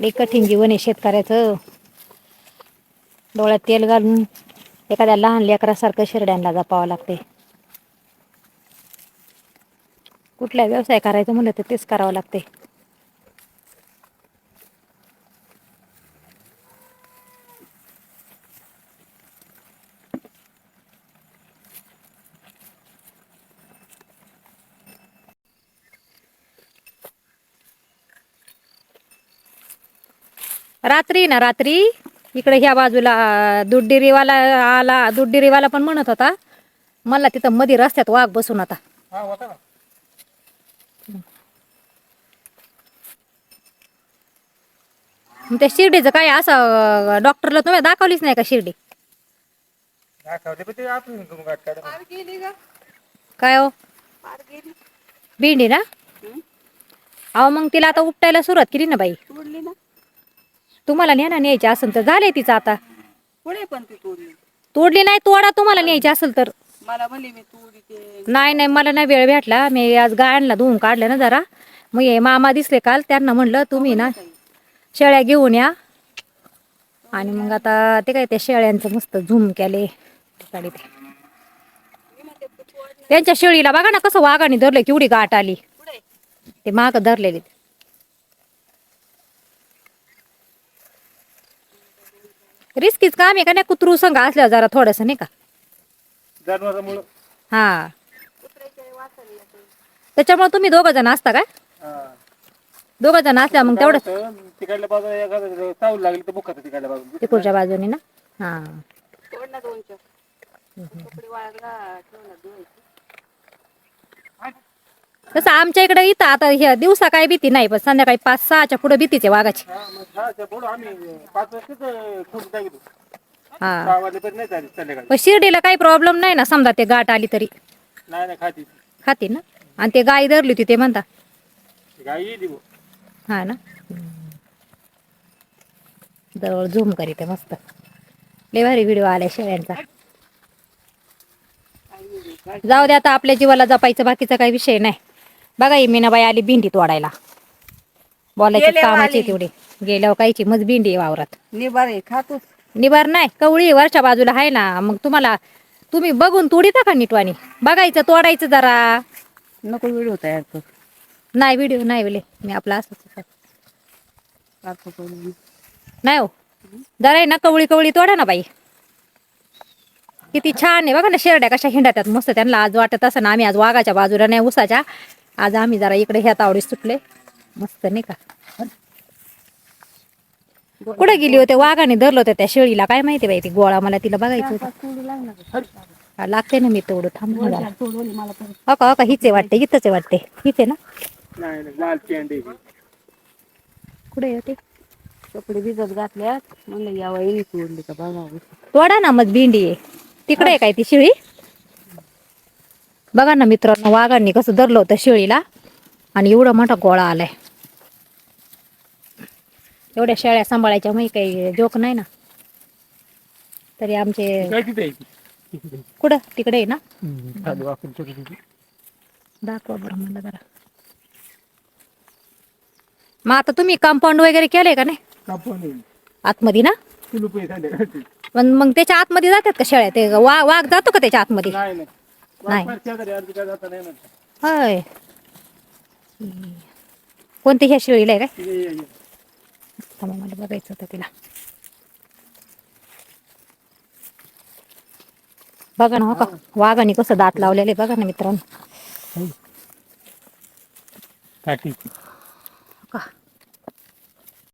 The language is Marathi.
लई कठीण जीवन आहे शेतकऱ्याचं. डोळ्यात तेल घालून एखाद्या लहान लेकरासारखं शिरड्यांना जपावं लागते. कुठला व्यवसाय करायचं म्हणलं तर तेच करावं लागते. रात्री ना रात्री. इकडे ह्या बाजूला दूध आला दूध डेअरीवाला पण म्हणत होता. मला तिथं मध्ये रस्त्यात वाघ बसून होता. हा होता ना. मग त्या शिर्डीचं काय असं डॉक्टरला तुम्ही दाखवलीच नाही का शिर्डी? काय हो? भेंडी ना? अहो मग तिला आता उपटायला सुरुवात केली ना बाई. तुम्हाला न्या ना न्यायची असेल तर झालंय तिचं आता. पुढे पण ती तोडली. तोडली नाही तोडा तुम्हाला न्यायची असेल तर. मला म्हणली मी तोडी ते. नाही नाही मला नाही वेळ भेटला. मी आज गायांना धुवून काढलं ना जरा. मग हे मामा दिसले काल त्यांना म्हणलं तुम्ही ना शेळ्या घेऊन या. आणि मग आता ते काय त्या शेळ्यांचं मस्त झूम केले. ठिकाणी ते त्यांच्या शेळीला बघा ना कसं वाघाने धरलं केवढी गाठ आली. ते माग धरलेले. रिस्कीच काम आहे का नाही? कुत्रू संघ असल्यावर जरा थोडस नाही का? जनावरामुळं. हा. त्याच्यामुळे तुम्ही दोघ जण असता काय? हा. दोघ जण असल्या मग तेवढं होतं, तिकडल्या बाजूला एखादं चावल लागली तर बुखात तिकडल्या बाजूला. तिकडच्या बाजूने ना? हा. तोड ना दोन चार कपडे वाळला ठेवला धुवायचे तसं आमच्या इकडे इथं आता ह्या दिवसा काय भीती नाही पण संध्याकाळी पाच सहाच्या पुढे भीतीचे वाघाची. हा, मग हा, त्या पुढं आम्ही पाच वाजताच खूप टाकतो हा. सहा वाजल्यापर्यंत नाही चालेल संध्याकाळी. पण शिर्डीला काही प्रॉब्लेम नाही ना समजा ते गाठ आली तरी. नाही नाही खाती खाते ना. आणि ते गाय धरली होती ते म्हणता. गाई येते बुवा. हा ना. जवळ झूम करीते मस्त. लय भारी व्हिडिओ आलाय शेळ्यांचा. जाऊ दे आता आपल्या जीवाला जपायचं बाकीचा काही विषय नाही. बघा ही मीनाबाई आली भेंडी तोडायला बोलायची गेल्यावर कामाची आली. तेवढी. गेल्यावर कायची मज भेंडी आहे वावरात. निबार आहे खातोच निवार नाही कवळी वरच्या बाजूला आहे ना. मग तुम्हाला तुम्ही बघून तोडीता का नीटवाणी. बघायचं तोडायचं जरा. नको व्हिडिओ तयार कर. नाही व्हिडिओ नाही वेळे मी आपला असंच सारखं करून नाही हो. जरा आहे ना कवळी कवळी तोडा ना बाई. किती छान आहे. बघा ना शेरड्या कशा हिंडातात. मस्त त्यांना आज वाटत असं ना आम्ही आज वाघाच्या बाजूला नाही उसाच्या आज आम्ही जरा इकडे ह्या तावडी सुटले. मस्त नाही का? कुठे गेली होते? वाघाने धरलं होतं त्या शेळीला. काय माहिती बाई ती गोळा मला तिला बघायचं होतं. लागते ना मी तेवढं थांब ना जरा. तोडवली मला पण हो का? हो हिचे वाटते हिथंच आहे वाटते. हिचे ना. कुठे होते कपडे भिजत घातल्यात. म्हणलं या वहिनी तोडली का बघावं तोडा ना मग भेंडी. आहे तिकडे आहे काय ती शिळी? बघा ना मित्रांनो वाघांनी कसं धरलं होतं शिळीला आणि एवढा मोठा गोळा आलाय. एवढ्या शेळ्या सांभाळायच्या माही काही जोक नाही ना. तरी आमचे? कुठं? तिकडे आहे ना. दाखवा बरं म्हणलं जरा. मग आता तुम्ही कंपाऊंड वगैरे केलंय का नाही. आतमध्ये ना. पण मग त्याच्या आतमध्ये जातात का शेळ्या? ते वाघ जातो का त्याच्या आतमध्ये? नाही. होय. कोणते ह्या शेळीला आहे काय? मला बघायचं होतं तिला. बघा ना हो का वाघाने कसं दात लावलेले बघा ना मित्रांनो. काठी